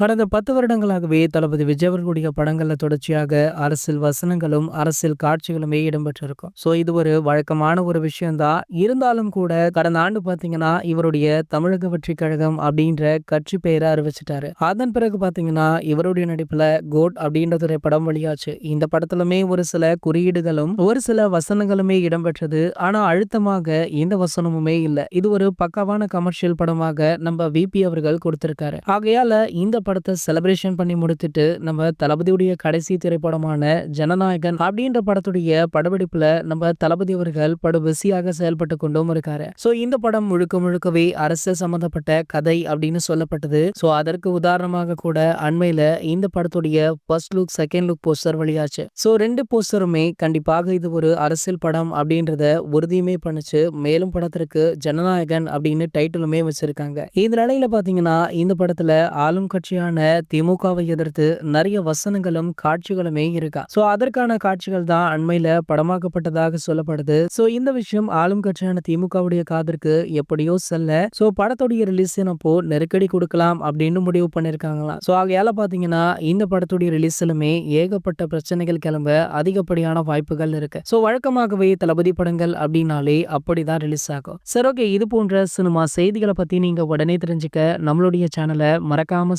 கடந்த பத்து வருடங்களாகவே தளபதி விஜய் அவர்களுடைய படங்கள்ல தொடர்ச்சியாக அரசியல் வசனங்களும் அரசியல் காட்சிகளுமே இடம்பெற்றிருக்கும். ஸோ இது ஒரு வழக்கமான ஒரு விஷயம்தான். இருந்தாலும் கூட கடந்த ஆண்டு பாத்தீங்கன்னா இவருடைய தமிழக வெற்றி கழகம் அப்படின்ற கட்சி பெயரை அறிவிச்சிட்டாரு. அதன் பிறகு பாத்தீங்கன்னா இவருடைய நடிப்புல கோட் அப்படின்ற திரைப்படம் வெளியாச்சு. இந்த படத்துலமே ஒரு சில குறியீடுகளும் ஒரு சில வசனங்களுமே இடம்பெற்றது. ஆனா அழுத்தமாக இந்த வசனமுமே இல்லை. இது ஒரு பக்காவான கமர்ஷியல் படமாக நம்ம விபி அவர்கள் கொடுத்திருக்காரு. ஆகையால இந்த படத்தை செலிப்ரேஷன் பண்ணி முடித்துட்டு நம்ம தளபதியுடைய கடைசி திரைப்படமான ஜனநாயகன் அப்படின்ற படத்துடைய படப்பிடிப்புல நம்ம தளபதி அவர்கள் படு பிஸியாக செயல்பட்டு கொண்டும் இருக்காரு. சோ இந்த படம் முழுக்க முழுக்கவே அரசியல் சம்பந்தப்பட்ட கதை அப்படின்னு சொல்லப்பட்டது. சோ அதற்கு உதாரணமாக கூட அண்மையில இந்த படத்துடைய first look second look poster வெளியாச்சு. So ரெண்டு போஸ்டருமே கண்டிப்பாக இது ஒரு அரசியல் படம் அப்படின்றத உறுதியுமே பண்ணுச்சு. மேலும் படத்திற்கு ஜனநாயகன் அப்படின்னு டைட்டிலுமே வச்சிருக்காங்க. இந்த நிலையில பாத்தீங்கன்னா இந்த படத்துல ஆளும் கட்சி கட்சியான திமுகவை எதிர்த்து நிறைய வசனங்களும் காட்சிகளுமே இருக்கா. சோ அதற்கான காட்சிகள் தான் அண்மையில படமாக்கப்பட்டதாக சொல்லப்படுது. சோ இந்த விஷயம் ஆளும் கட்சியான திமுகவுடைய காதிற்கு எப்படியோ செல்ல. சோ படத்துடைய ரிலீஸ் அப்போ நெருக்கடி கொடுக்கலாம் அப்படின்னு முடிவு பண்ணிருக்காங்களாம். சோ ஆகையால பாத்தீங்கன்னா இந்த படத்துடைய ரிலீஸ்லுமே ஏகப்பட்ட பிரச்சனைகள் கிளம்ப அதிகப்படியான வாய்ப்புகள் இருக்கு. சோ வழக்கமாகவே தளபதி படங்கள் அப்படின்னாலே அப்படிதான் ரிலீஸ் ஆகும். சரி ஓகே இது போன்ற சினிமா செய்திகளை பத்தி நீங்க உடனே தெரிஞ்சுக்க நம்மளுடைய சேனலை மறக்காம